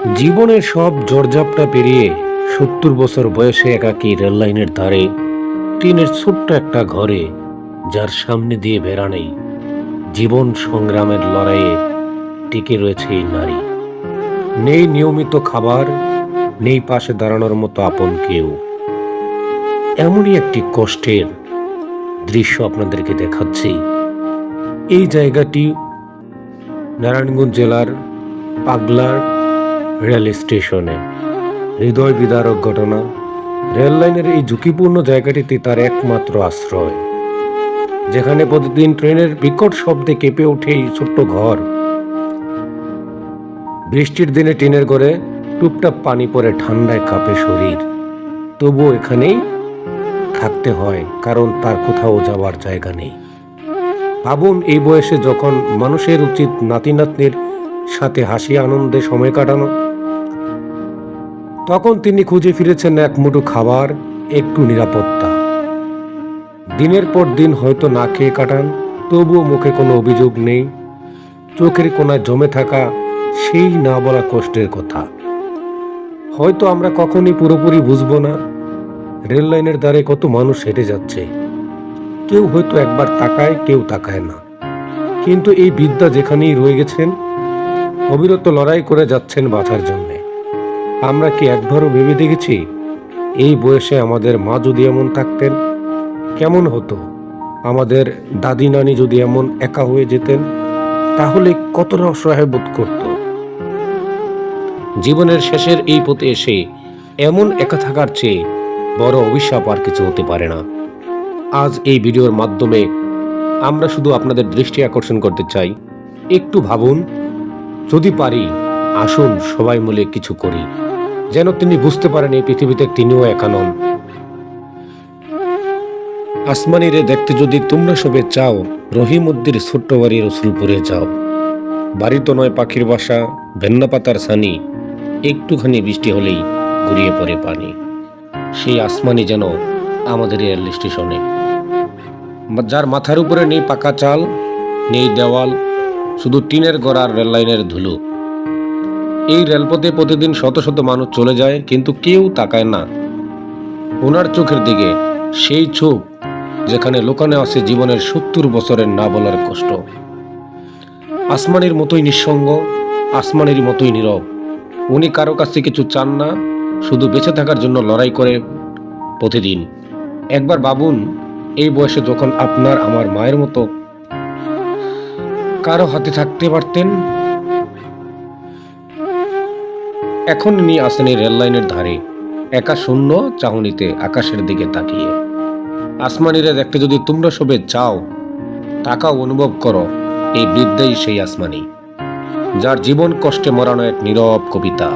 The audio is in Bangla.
জীবনের সব জর্জাপটা পেরিয়ে সত্তর বছর বয়সে একাকী রেললাইনের ধারে টিনের ছোট্ট একটা ঘরে যার সামনে দিয়ে বেড়ানেই জীবন সংগ্রামের লড়াইয়ে টিকে রয়েছে এই নারী। নেই নিয়মিত খাবার, নেই পাশে দাঁড়ানোর মতো আপন কেউ। এমনই একটি কষ্টের দৃশ্য আপনাদেরকে দেখাচ্ছি। এই জায়গাটি নারায়ণগঞ্জ জেলার পাগলার রেল স্টেশনে। হৃদয় বিদারক ঘটনা। রেল লাইনের এই ঝুঁকিপূর্ণ জায়গাটিতে তার একমাত্র আশ্রয়। যেখানে প্রতিদিন ট্রেনের বিকট শব্দে কেঁপে ওঠে এই ছোট্ট ঘর। বৃষ্টির দিনে টিনের ঘরে টুপটাপ পানি পড়ে ঠান্ডায় কাঁপে শরীর। তবুও এখানেই থাকতে হয়, কারণ তার কোথাও যাওয়ার জায়গা নেই। ভাবুন এই বয়সে যখন মানুষের উচিত নাতি নাতনির সাথে হাসি আনন্দে সময় কাটানো তখন তিনি খুঁজে ফিরেছেন এক মুঠো খাবার, একটু নিরাপত্তা। দিনের পর দিন হয়তো না খেয়ে কাটান, তবুও মুখে কোনো অভিযোগ নেই। চোখের কোনায় জমে থাকা সেই না বলা কষ্টের কথা। হয়তো আমরা কখনই পুরোপুরি বুঝব না, রেল লাইনের দ্বারে কত মানুষ হেঁটে যাচ্ছে। কেউ হয়তো একবার তাকায়, কেউ তাকায় না। কিন্তু এই বিদ্যা যেখানেই রয়ে গেছেন, অবিরত লড়াই করে যাচ্ছেন বাঁচার জন্যে। আমরা কি একবারও ভেবে দেখেছি? এই বয়সে আমাদের মা যদি এমন থাকতেন, কেমন হতো? আমাদের দাদি নানি যদি এমন একা হয়ে যেতেন, তাহলে কতটা অসহায় বোধ করত? জীবনের শেষের এই পথে এসে এমন একা থাকার চেয়ে বড় অভিশাপ আর কিছু হতে পারে না। আজ এই ভিডিওর মাধ্যমে আমরা শুধু আপনাদের দৃষ্টি আকর্ষণ করতে চাই। একটু ভাবুন, যদি পারি, আসুন সবাই মিলে কিছু করি। যেন তিনি বুঝতে পারেন এই পৃথিবীতে তিনিও একা নন আসমানিরে দেখতে যদি তোমরা সবে চাও রহিমুদ্দির ছোট্ট বাড়ি রসুলপুরে যাও। বাড়ি তো নয় পাখির বাসা ভেন্না পাতার সানি। একটুখানি বৃষ্টি হলেই গড়িয়ে পড়ে পানি। সেই আসমানি যেন আমাদের রেল স্টেশনে। যার মাথার উপরে নেই পাকা চাল, নেই দেওয়াল, শুধু টিনের গড়ার রেললাইনের ধুলো। এই রেলপথে প্রতিদিন শত শত মানুষ চলে যায়, কিন্তু কেউ তাকায় না। ওনার চোখের দিকে সেই চোখ যেখানে লোকানে আছে জীবনের সত্তর বছরের না বলার কষ্ট। আসমানের মতোই নিঃসঙ্গ, আসমানের মতোই নীরব। উনি কারও কাছে কিছু চান না, শুধু বেঁচে থাকার জন্য লড়াই করে প্রতিদিন। একবার বাবুন এই বয়সে যখন আপনার আমার মায়ের মতো কারও হাতে থাকতে পারতেন এখন ইনি আসেন এই রেললাইনের ধারে। একা শূন্য চাহনিতে আকাশের দিকে তাকিয়ে। আসমানিরা দেখতে যদি তোমরা সবে চাও, তাকাও অনুভব করো, এই বৃদ্ধাই সেই আসমানি, যার জীবন কষ্টে মরানো এক নীরব কবিতা।